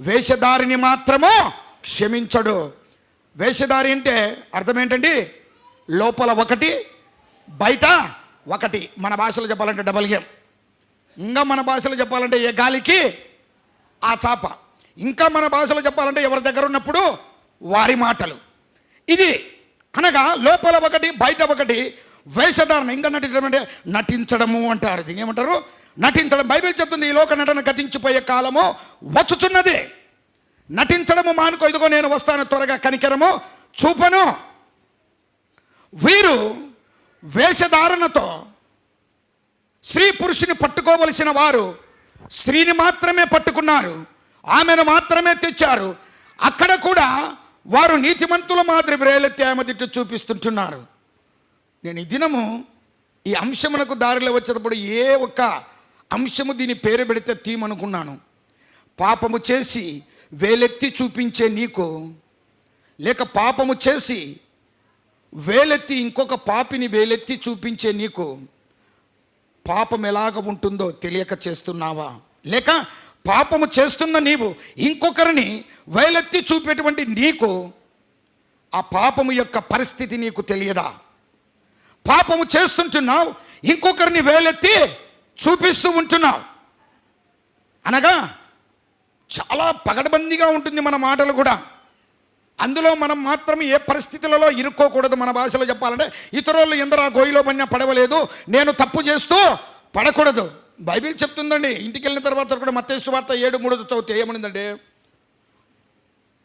వేషధారిని మాత్రము క్షమించడు. వేషధారి అంటే అర్థం ఏంటండి? లోపల ఒకటి బయట ఒకటి. మన భాషలో చెప్పాలంటే డబల్ గేమ్. ఇంకా మన భాషలో చెప్పాలంటే ఏ గాలికి? ఆ చాప. ఇంకా మన భాషలో చెప్పాలంటే ఎవరి దగ్గర ఉన్నప్పుడు? వారి మాటలు. ఇది అనగా లోపల ఒకటి బయట ఒకటి వేషధారణ. ఇంకా నటించడం అంటే నటించడము అంటారు. దీని ఏమంటారు? నటించడం బైబిల్ చెప్తుంది ఈ లోక నటన గతించిపోయే కాలము వచ్చుచున్నది. నటించడము మానుకో ఇదిగో నేను వస్తాను త్వరగా కనికరము చూపను. వీరు వేషధారణతో స్త్రీ పురుషుని పట్టుకోవలసిన వారు స్త్రీని మాత్రమే పట్టుకున్నారు ఆమెను మాత్రమే తెచ్చారు. అక్కడ కూడా వారు నీతిమంతుల మాదిరి వ్రేలెత్తి ఆమె తిట్టు చూపిస్తుంటున్నారు. నేను ఈ దినము ఈ అంశమునకు దారిలో వచ్చేటప్పుడు ఏ ఒక్క అంశము దీని పేరు పెడితే తీమనుకున్నాను పాపము చేసి వేలెత్తి చూపించే నీకు లేక పాపము చేసి వేలెత్తి ఇంకొక పాపిని వేలెత్తి చూపించే నీకు పాపం ఎలాగ ఉంటుందో తెలియక చేస్తున్నావా? లేక పాపము చేస్తున్న నీవు ఇంకొకరిని వేలెత్తి చూపేటువంటి నీకు ఆ పాపము యొక్క పరిస్థితి నీకు తెలియదా? పాపము చేస్తుంటున్నావు ఇంకొకరిని వేలెత్తి చూపిస్తూ ఉంటున్నావు. అనగా చాలా పగడబందీగా ఉంటుంది మన మాటలు కూడా. అందులో మనం మాత్రం ఏ పరిస్థితులలో ఇరుక్కోకూడదు మన భాషలో చెప్పాలంటే. ఇతరులు ఎందరా గోయిలో పడినా పడవలేదు నేను తప్పు చేస్తూ పడకూడదు. బైబిల్ చెప్తుందండి ఇంటికి వెళ్ళిన తర్వాత కూడా మత్తేసు వార్త ఏడు మూడు చదివితే ఏమనిందండి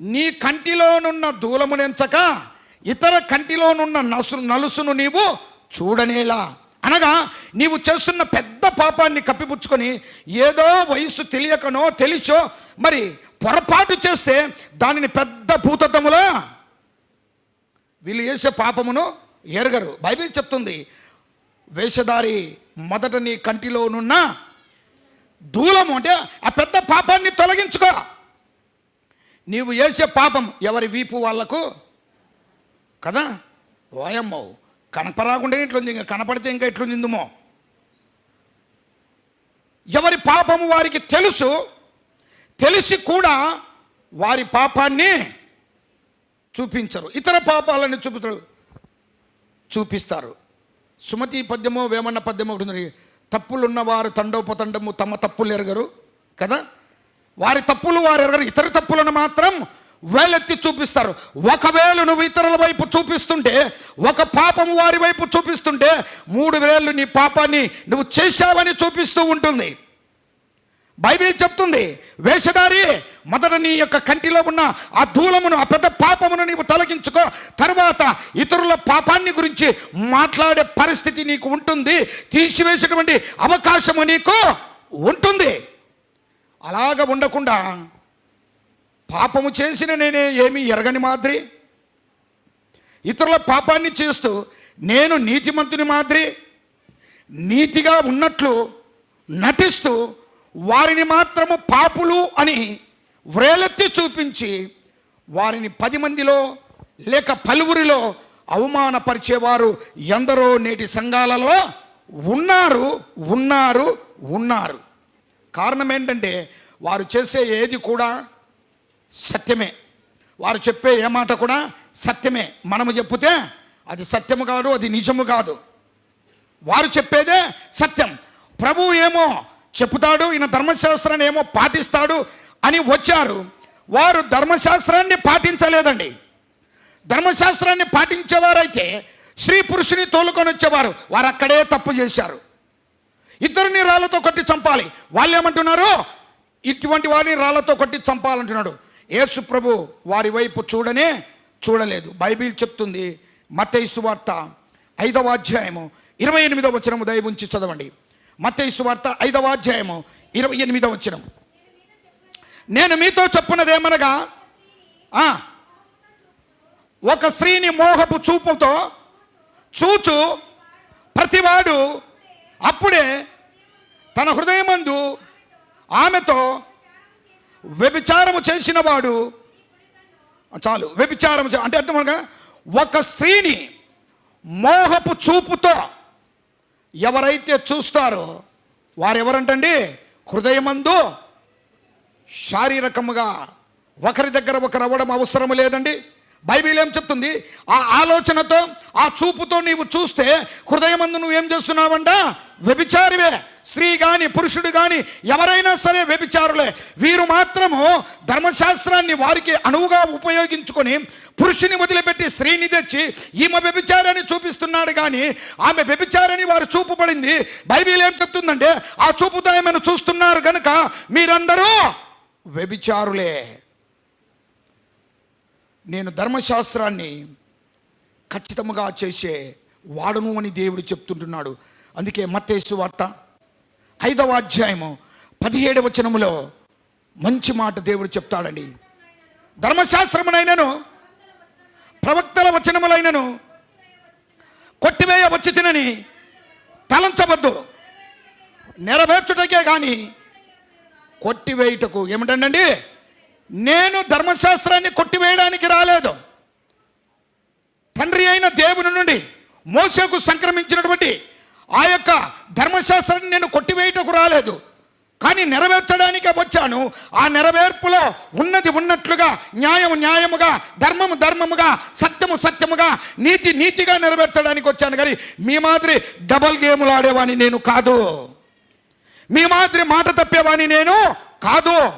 నీ కంటిలోనున్న దూలమునెంచక ఇతర కంటిలోనున్న నసు నలుసును నీవు చూడనేలా. అనగా నీవు చేస్తున్న పెద్ద పాపాన్ని కప్పిపుచ్చుకొని ఏదో వయసు తెలియకనో తెలిసో మరి పొరపాటు చేస్తే దానిని పెద్ద భూతద్దములో? వీళ్ళు చేసే పాపమును ఎరగరు. బైబిల్ చెప్తుంది వేషధారి మొదట నీ కంటిలోనున్న దూలము అంటే ఆ పెద్ద పాపాన్ని తొలగించుకో. నీవు చేసే పాపం ఎవరి వీపు వాళ్ళకు కదా? వాయమ్మవు కనపరాకుండా ఇట్లుంది ఇంకా కనపడితే ఇంకా ఇట్లుందిందుమో ఎవరి పాపము వారికి తెలుసు తెలిసి కూడా వారి పాపాన్ని చూపించరు. ఇతర పాపాలని చూపుతాడు చూపిస్తారు. సుమతి పద్యమో వేమన్న పద్యమో ఒకటి ఉంది. తప్పులున్నవారు తండోపతండము తమ తప్పులు ఎరగరు కదా? వారి తప్పులు వారు ఎరగరు ఇతర తప్పులను మాత్రం వేలెత్తి చూపిస్తారు. ఒకవేళ నువ్వు ఇతరుల వైపు చూపిస్తుంటే ఒక పాపం వారి వైపు చూపిస్తుంటే మూడు వేళ్ళు నీ పాపాన్ని నువ్వు చేశావని చూపిస్తూ ఉంటుంది. బైబిల్ చెప్తుంది వేషధారి మొదట నీ యొక్క కంటిలో ఉన్న ఆ ధూలమును ఆ పెద్ద పాపమును నీవు తొలగించుకో తర్వాత ఇతరుల పాపాన్ని గురించి మాట్లాడే పరిస్థితి నీకు ఉంటుంది తీసివేసేటువంటి అవకాశము నీకు ఉంటుంది. అలాగ ఉండకుండా పాపము చేసిన నేనే ఏమీ ఎరగని మాదిరి. ఇతరుల పాపాన్ని చేస్తూ నేను నీతిమంతుని మాదిరి నీతిగా ఉన్నట్లు నటిస్తూ వారిని మాత్రము పాపులు అని వ్రేలెత్తి చూపించి వారిని పది మందిలో లేక పలువురిలో అవమానపరిచేవారు ఎందరో నేటి సంఘాలలో ఉన్నారు ఉన్నారు ఉన్నారు. కారణం ఏంటంటే వారు చేసే ఏది కూడా సత్యమే. వారు చెప్పే ఏ మాట కూడా సత్యమే. మనము చెప్తే అది సత్యము కాదు అది నిజము కాదు. వారు చెప్పేదే సత్యం. ప్రభు ఏమో చెప్తాడు ఈయన ధర్మశాస్త్రాన్ని ఏమో పాటిస్తాడు అని వచ్చారు. వారు ధర్మశాస్త్రాన్ని పాటించలేదండి. ధర్మశాస్త్రాన్ని పాటించేవారైతే స్త్రీ పురుషుని తోలుకొని వచ్చేవారు. వారు అక్కడే తప్పు చేశారు. ఇద్దరిని రాళ్ళతో కొట్టి చంపాలి. వాళ్ళు ఏమంటున్నారు ఇటువంటి వారిని రాళ్ళతో కొట్టి చంపాలంటున్నాడు. యేసు ప్రభు వారి వైపు చూడనే చూడలేదు. బైబిల్ చెప్తుంది మతైసు వార్త ఐదవ అధ్యాయము ఇరవై ఎనిమిదవ వచనము దయ ఉంచి చదవండి. మతైసు వార్త ఐదవ అధ్యాయము ఇరవై ఎనిమిదవ వచనం నేను మీతో చెప్పున్నదేమనగా ఒక స్త్రీని మోహపు చూపుతో చూచు ప్రతివాడు అప్పుడే తన హృదయమందు ఆమెతో వ్యభిచారము చేసిన వాడు చాలు వ్యభిచారం అంటే అర్థమనగా ఒక స్త్రీని మోహపు చూపుతో ఎవరైతే చూస్తారో వారు ఎవరంటండి హృదయమందు శారీరకముగా ఒకరి దగ్గర ఒకరు అవ్వడం అవసరం లేదండి. బైబిల్ ఏం చెప్తుంది? ఆ ఆలోచనతో ఆ చూపుతో నీవు చూస్తే హృదయమందు నువ్వేం చేస్తున్నావంట? వ్యభిచారివే. స్త్రీ కానీ పురుషుడు కానీ ఎవరైనా సరే వ్యభిచారులే. వీరు మాత్రము ధర్మశాస్త్రాన్ని వారికి అనువుగా ఉపయోగించుకొని పురుషుని వదిలిపెట్టి స్త్రీని తెచ్చి ఈమె వ్యభిచారాన్ని చూపిస్తున్నాడు కానీ ఆమె వ్యభిచారని వారు చూపుబడింది బైబిల్ ఏం చెప్తుందంటే ఆ చూపుతో ఆమెను చూస్తున్నారు కనుక మీరందరూ వ్యభిచారులే. నేను ధర్మశాస్త్రాన్ని ఖచ్చితముగా చేసే వాడను అని దేవుడు చెప్తుంటున్నాడు. అందుకే మత్తేసు వార్త ఐదవ అధ్యాయము పదిహేడవ వచనములో మంచి మాట దేవుడు చెప్తాడండి. ధర్మశాస్త్రమునైనను ప్రవక్తల వచనములైనను కొట్టివేయ వచ్చి తినని తలంచవద్దు. నెరవేర్చుటకే కానీ కొట్టివేయుటకు ఏమిటండి నేను ధర్మశాస్త్రాన్ని కొట్టివేయడానికి రాలేదు. తండ్రి అయిన దేవుని నుండి మోసకు సంక్రమించినటువంటి ఆ యొక్క ధర్మశాస్త్రాన్ని నేను కొట్టివేయటకు రాలేదు. కానీ నెరవేర్చడానికే వచ్చాను. ఆ నెరవేర్పులో ఉన్నది ఉన్నట్లుగా న్యాయము న్యాయముగా ధర్మము ధర్మముగా సత్యము సత్యముగా నీతి నీతిగా నెరవేర్చడానికి వచ్చాను. కానీ మీ మాదిరి డబల్ గేములు ఆడేవాని నేను కాదు. మీ మాదిరి మాట తప్పేవాని నేను కాదు.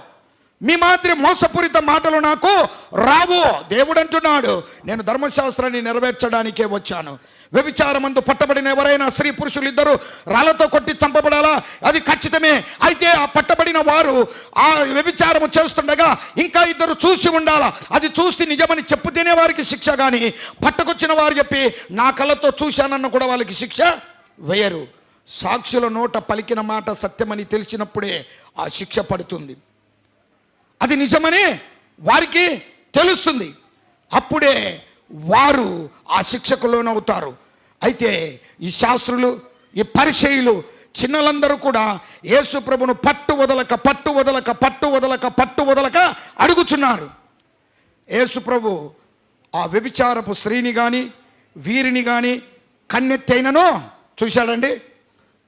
మీ మాదిరి మోసపూరిత మాటలు నాకు రావు. దేవుడు అంటున్నాడు నేను ధర్మశాస్త్రాన్ని నెరవేర్చడానికే వచ్చాను. వ్యభిచారమందు పట్టబడిన ఎవరైనా స్త్రీ పురుషులు ఇద్దరు రాళ్ళతో కొట్టి చంపబడాలా? అది ఖచ్చితమే. అయితే ఆ పట్టబడిన వారు ఆ వ్యభిచారము చేస్తుండగా ఇంకా ఇద్దరు చూసి ఉండాలా? అది చూస్తే నిజమని చెప్పుతేనే వారికి శిక్ష కానీ పట్టకొచ్చిన వారు చెప్పి నా కళ్ళతో చూశానన్న కూడా వాళ్ళకి శిక్ష వేయరు. సాక్షుల నోట పలికిన మాట సత్యమని తెలిసినప్పుడే ఆ శిక్ష పడుతుంది. అది నిజమని వారికి తెలుస్తుంది. అప్పుడే వారు ఆ శిక్షకు లోనవుతారు అయితే ఈ శాస్త్రులు ఈ పరిచయులు చిన్నలందరూ కూడా యేసు ప్రభును పట్టు వదలక పట్టు వదలక పట్టు వదలక పట్టు వదలక అడుగుచున్నారు. యేసు ప్రభు ఆ వ్యభిచారపు స్త్రీని కానీ వీరిని కానీ కన్నెత్తైనను చూశాడండి?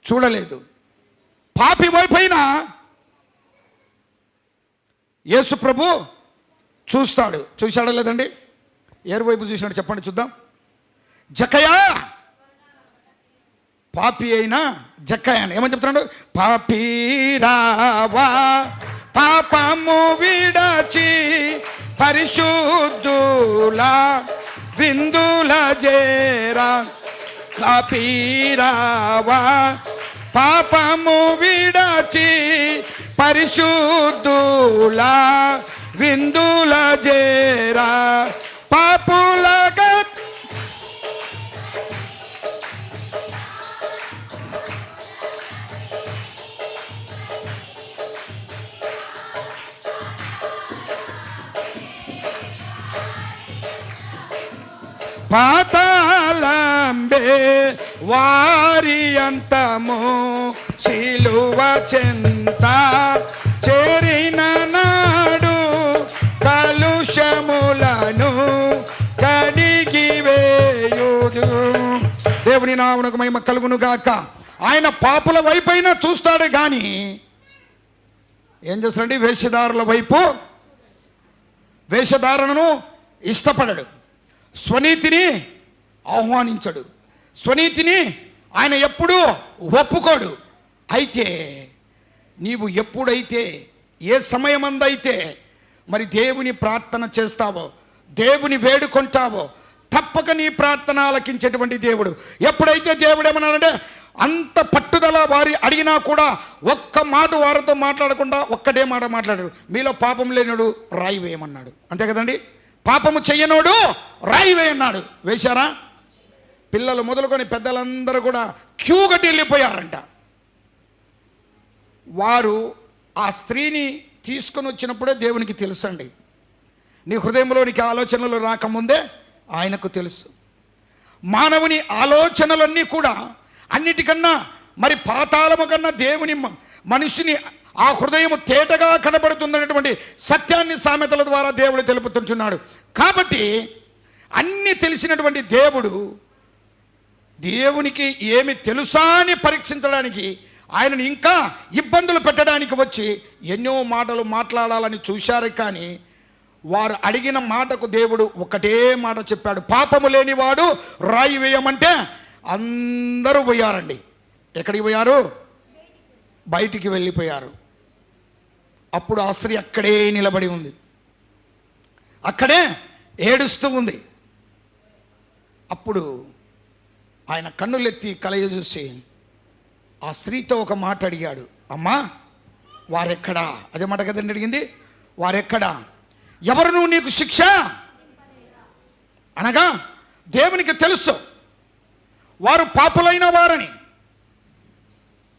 చూడలేదు. పాపి వైపైన యేసు ప్రభు చూస్తాడు. చూశాడా లేదండి? ఎరువైపు చూసినాడు చెప్పండి చూద్దాం. జకయా! పాపి అయినా జక్కయ్య అని. ఏమని చెప్తున్నాడు? పాపీరావా పాపము విడచి పరిశుద్ధుల విందుల జేరా. పాపీరావా పాపము విడచి పరిశుద్ధుల విందుల జేరా పాపుల పాతాళంబే వారి అంతము చెంత చేరిన నాడు కలుషములను కడిగి వేయుడు దేవుని నామునకు మహిమ కలుగును గాక. ఆయన పాపుల వైపైనా చూస్తాడు కానీ ఏం చేస్తాడండి? వేషధారుల వైపు వేషధారణను ఇష్టపడడు. స్వనీతిని ఆహ్వానించడు. స్వనీతిని ఆయన ఎప్పుడూ ఒప్పుకోడు. అయితే నీవు ఎప్పుడైతే ఏ సమయమందైతే మరి దేవుని ప్రార్థన చేస్తావో దేవుని వేడుకుంటావో తప్పక నీ ప్రార్థన ఆలకించేటువంటి దేవుడు. ఎప్పుడైతే దేవుడు ఏమన్నాడంటే అంత పట్టుదల వారి అడిగినా కూడా ఒక్క మాట వారితో మాట్లాడకుండా ఒక్కటే మాట మాట్లాడాడు. మీలో పాపం లేనుడు రాయి వేయమన్నాడు. అంతే కదండి? పాపము చెయ్యనోడు రాయి వేయన్నాడు. వేశారా? పిల్లలు మొదలుకొని పెద్దలందరూ కూడా క్యూ కట్టి వెళ్ళిపోయారంట వారు ఆ స్త్రీని తీసుకొని వచ్చినప్పుడే దేవునికి తెలుసండి. నీ హృదయంలోనికి ఆలోచనలు రాకముందే ఆయనకు తెలుసు. మానవుని ఆలోచనలన్నీ కూడా అన్నిటికన్నా మరి పాతాళము కన్నా దేవుని మ- మనిషిని ఆ హృదయం తేటగా కనబడుతుందనేటువంటి సత్యాన్ని సామెతల ద్వారా దేవుడు తెలుపుతుంటున్నాడు. కాబట్టి అన్ని తెలిసినటువంటి దేవుడు దేవునికి ఏమి తెలుసా అని పరీక్షించడానికి ఆయనను ఇంకా ఇబ్బందులు పెట్టడానికి వచ్చి ఎన్నో మాటలు మాట్లాడాలని చూశారు కానీ వారు అడిగిన మాటకు దేవుడు ఒకటే మాట చెప్పాడు. పాపము లేనివాడు రాయి వేయమంటే అందరూ పోయారండి. ఎక్కడికి పోయారు? బయటికి వెళ్ళిపోయారు. అప్పుడు ఆ స్త్రీ అక్కడే నిలబడి ఉంది. అక్కడే ఏడుస్తూ ఉంది. అప్పుడు ఆయన కన్నులెత్తి కలయ చూసి ఆ స్త్రీతో ఒక మాట అడిగాడు. అమ్మా వారెక్కడా? అదే మాట కదండి అడిగింది. వారెక్కడా? ఎవరు నీకు శిక్ష? అనగా దేవునికి తెలుసు. వారు పాపులైన వారని.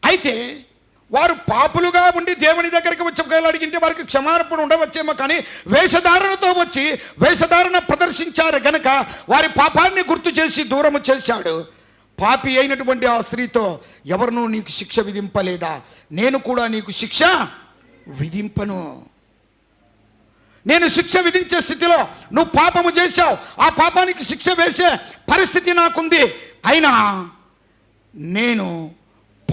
అయితే వారు పాపులుగా ఉండి దేవుని దగ్గరికి వచ్చి ఒకవేళ అడిగింటే వారికి క్షమార్పణ ఉండవచ్చేమో కానీ వేషధారణతో వచ్చి వేషధారణ ప్రదర్శించారు గనక వారి పాపాన్ని గుర్తు చేసి దూరము చేశాడు. పాపి అయినటువంటి ఆ స్త్రీతో ఎవరునూ నీకు శిక్ష విధింపలేదా? నేను కూడా నీకు శిక్ష విధింపను. నేను శిక్ష విధించే స్థితిలో నువ్వు పాపము చేశావు. ఆ పాపానికి శిక్ష వేసే పరిస్థితి నాకుంది. అయినా నేను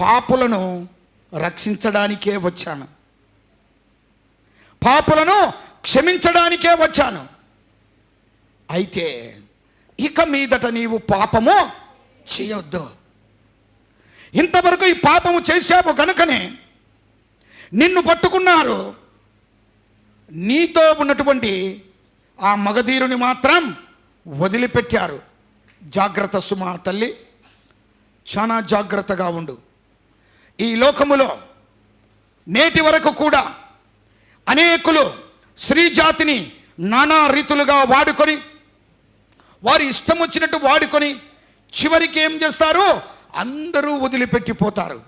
పాపులను రక్షించడానికే వచ్చాను. పాపులను క్షమించడానికే వచ్చాను. అయితే ఇక మీదట నీవు పాపము చేయొద్దు. ఇంతవరకు ఈ పాపము చేశావు కనుకనే నిన్ను పట్టుకున్నారు. నీతో ఉన్నటువంటి ఆ మగధీరుని మాత్రం వదిలిపెట్టారు. జాగ్రత్త సుమా తల్లి చాలా జాగ్రత్తగా ఉండు. ఈ లోకములో నేటి వరకు కూడా అనేకులు స్త్రీ జాతిని నానా రీతులుగా వాడుకొని వారి ఇష్టం వచ్చినట్టు వాడుకొని చివరికి ఏం చేస్తారు? అందరూ వదిలిపెట్టిపోతారు.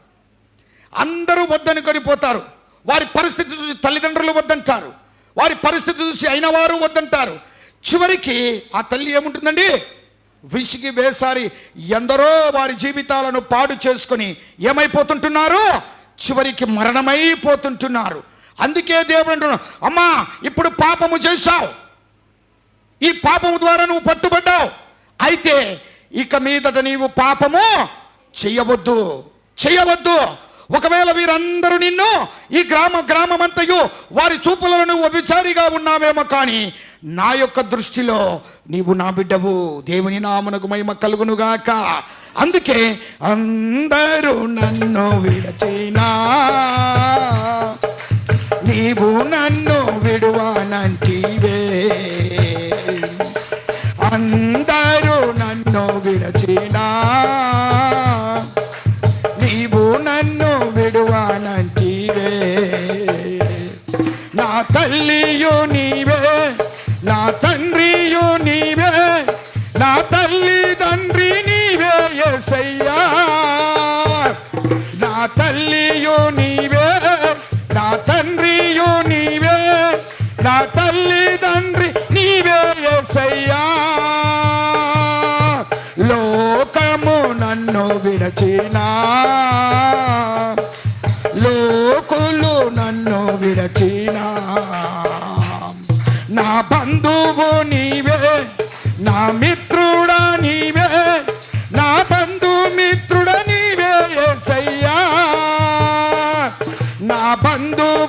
అందరూ వద్దనుకొని పోతారు వారి పరిస్థితి చూసి తల్లిదండ్రులు వద్దంటారు. వారి పరిస్థితి చూసి అయిన వారు వద్దంటారు. చివరికి ఆ తల్లి ఏముంటుందండి? విసిగి వేసారి ఎందరో వారి జీవితాలను పాడు చేసుకొని ఏమైపోతుంటున్నారు? చివరికి మరణమైపోతుంటున్నారు. అందుకే దేవుడు అంటున్నాడు అమ్మా ఇప్పుడు పాపము చేశావు. ఈ పాపము ద్వారా నువ్వు పట్టుబడ్డావు. అయితే ఇక మీదట నీవు పాపము చెయ్యవద్దు చెయ్యవద్దు ఒకవేళ వీరందరూ నిన్ను ఈ గ్రామ గ్రామమంతయు వారి చూపులను నువ్వు అభిచారిగా ఉన్నావేమో కానీ నా యొక్క దృష్టిలో నీవు నా బిడ్డవు. దేవుని నామునకు మహిమ కలుగునుగాక. అందుకే అందరూ నన్ను విడచైనా. నీవు నన్ను విడువానంటివే. అందరూ నన్ను విడచినా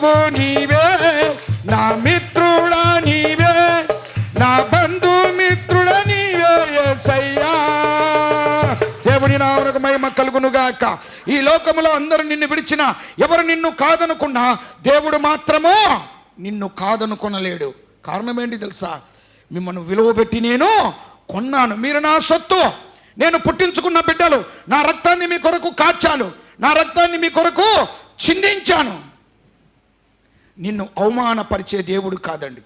బంధువు నీవే నా మిత్రుడా నీవే నా బంధు మిత్రుడ నీవే యేసయ్యా దేవుని నామకు మహిమ కలుగునుగాక. ఈ లోకములో అందరూ నిన్ను విడిచిన ఎవరు నిన్ను కాదనుకున్నా దేవుడు మాత్రము నిన్ను కాదనుకొనలేడు. కారణం ఏంటి తెలుసా? మిమ్మల్ని విలువ పెట్టి నేను కొన్నాను. మీరు నా సొత్తు నేను పుట్టించుకున్న బిడ్డలు నా రక్తాన్ని మీ కొరకు కాచాను నా రక్తాన్ని మీ కొరకు చిందించాను. నిన్ను అవమానపరిచే దేవుడు కాదండి.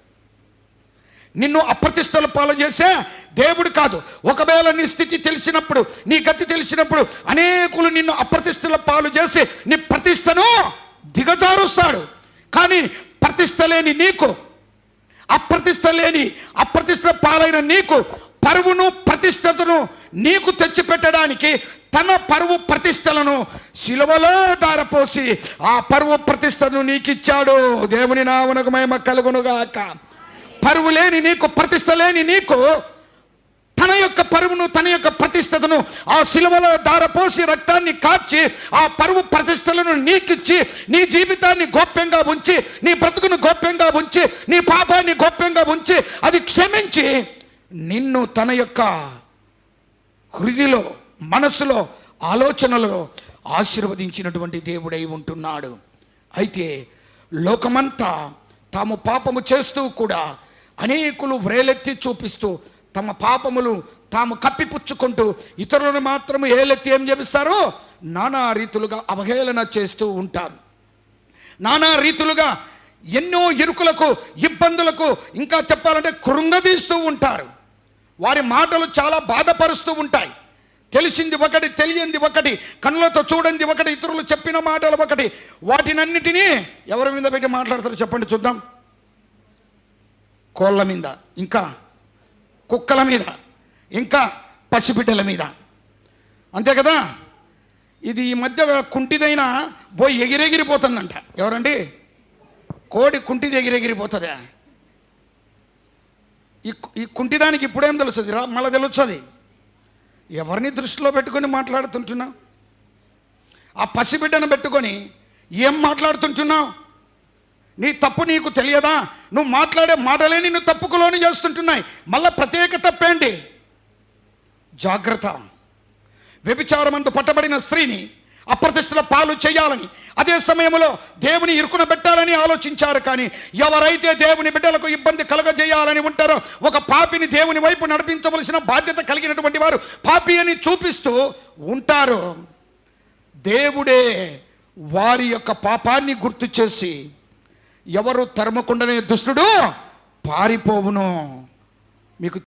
నిన్ను అప్రతిష్టల పాలు చేసే దేవుడు కాదు. ఒకవేళ నీ స్థితి తెలిసినప్పుడు నీ గతి తెలిసినప్పుడు అనేకులు నిన్ను అప్రతిష్టల పాలు చేసి నీ ప్రతిష్టను దిగజారుస్తాడు. కానీ ప్రతిష్ట లేని నీకు అప్రతిష్ట లేని అప్రతిష్ట పాలైన నీకు పరువును ప్రతిష్టతను నీకు తెచ్చిపెట్టడానికి తన పరువు ప్రతిష్టలను శిలువలో దారపోసి ఆ పరువు ప్రతిష్టను నీకిచ్చాడు. దేవుని నామనకు మహిమ కలుగునుగాక. పరువు లేని నీకు ప్రతిష్ట లేని నీకు తన యొక్క పరువును తన యొక్క ప్రతిష్టతను ఆ శిలువలో దారపోసి రక్తాన్ని కాచి ఆ పరువు ప్రతిష్టలను నీకిచ్చి నీ జీవితాన్ని గోప్యంగా ఉంచి నీ బ్రతుకును గోప్యంగా ఉంచి నీ పాపాన్ని గోప్యంగా ఉంచి అది క్షమించి నిన్ను తన యొక్క హృదిలో మనసులో ఆలోచనలలో ఆశీర్వదించినటువంటి దేవుడై ఉంటున్నాడు. అయితే లోకమంతా తాము పాపము చేస్తూ కూడా అనేకులు వ్రేలెత్తి చూపిస్తూ తమ పాపములు తాము కప్పిపుచ్చుకుంటూ ఇతరులను మాత్రము ఏలెత్తి ఏం చేపిస్తారు? నానా రీతులుగా అవహేళన చేస్తూ ఉంటారు. నానా రీతులుగా ఎన్నో ఇరుకులకు ఇబ్బందులకు ఇంకా చెప్పాలంటే కృంగదీస్తూ ఉంటారు. వారి మాటలు చాలా బాధపరుస్తూ ఉంటాయి. తెలిసింది ఒకటి తెలియంది ఒకటి కళ్ళతో చూడండి ఒకటి ఇతరులు చెప్పిన మాటలు ఒకటి. వాటినన్నిటినీ ఎవరి మీద పెట్టి మాట్లాడతారు చెప్పండి చూద్దాం. కోళ్ళ మీద ఇంకా కుక్కల మీద ఇంకా పసిబిడ్డల మీద. అంతే కదా? ఇది ఈ మధ్య కుంటిదైనా పోయి ఎగిరెగిరిపోతుందంట. ఎవరండి? కోడి కుంటిది ఎగిరెగిరిపోతుందా? ఈ ఈ కుంటిదానికి ఇప్పుడేం తెలుస్తుంది? రా మళ్ళీ తెలుస్తుంది. ఎవరిని దృష్టిలో పెట్టుకొని మాట్లాడుతుంటున్నావు? ఆ పసిబిడ్డను పెట్టుకొని ఏం మాట్లాడుతుంటున్నావు? నీ తప్పు నీకు తెలియదా? నువ్వు మాట్లాడే మాటలే నిన్ను తప్పుకులోని చేస్తుంటున్నాయి. మళ్ళీ ప్రత్యేక తప్పేంటి? జాగ్రత్త. వ్యభిచారమందు పట్టబడిన స్త్రీని అప్రతిష్టల పాలు చేయాలని. అదే సమయంలో దేవుని ఇరుకున పెట్టాలని ఆలోచించారు కానీ ఎవరైతే దేవుని బిడ్డలకు ఇబ్బంది కలగజేయాలని ఉంటారో ఒక పాపిని దేవుని వైపు నడిపించవలసిన బాధ్యత కలిగినటువంటి వారు పాపి అని చూపిస్తూ ఉంటారు. దేవుడే వారి యొక్క పాపాన్ని గుర్తు చేసి ఎవరు తరమకుండానే దుష్టుడు పారిపోవును. మీకు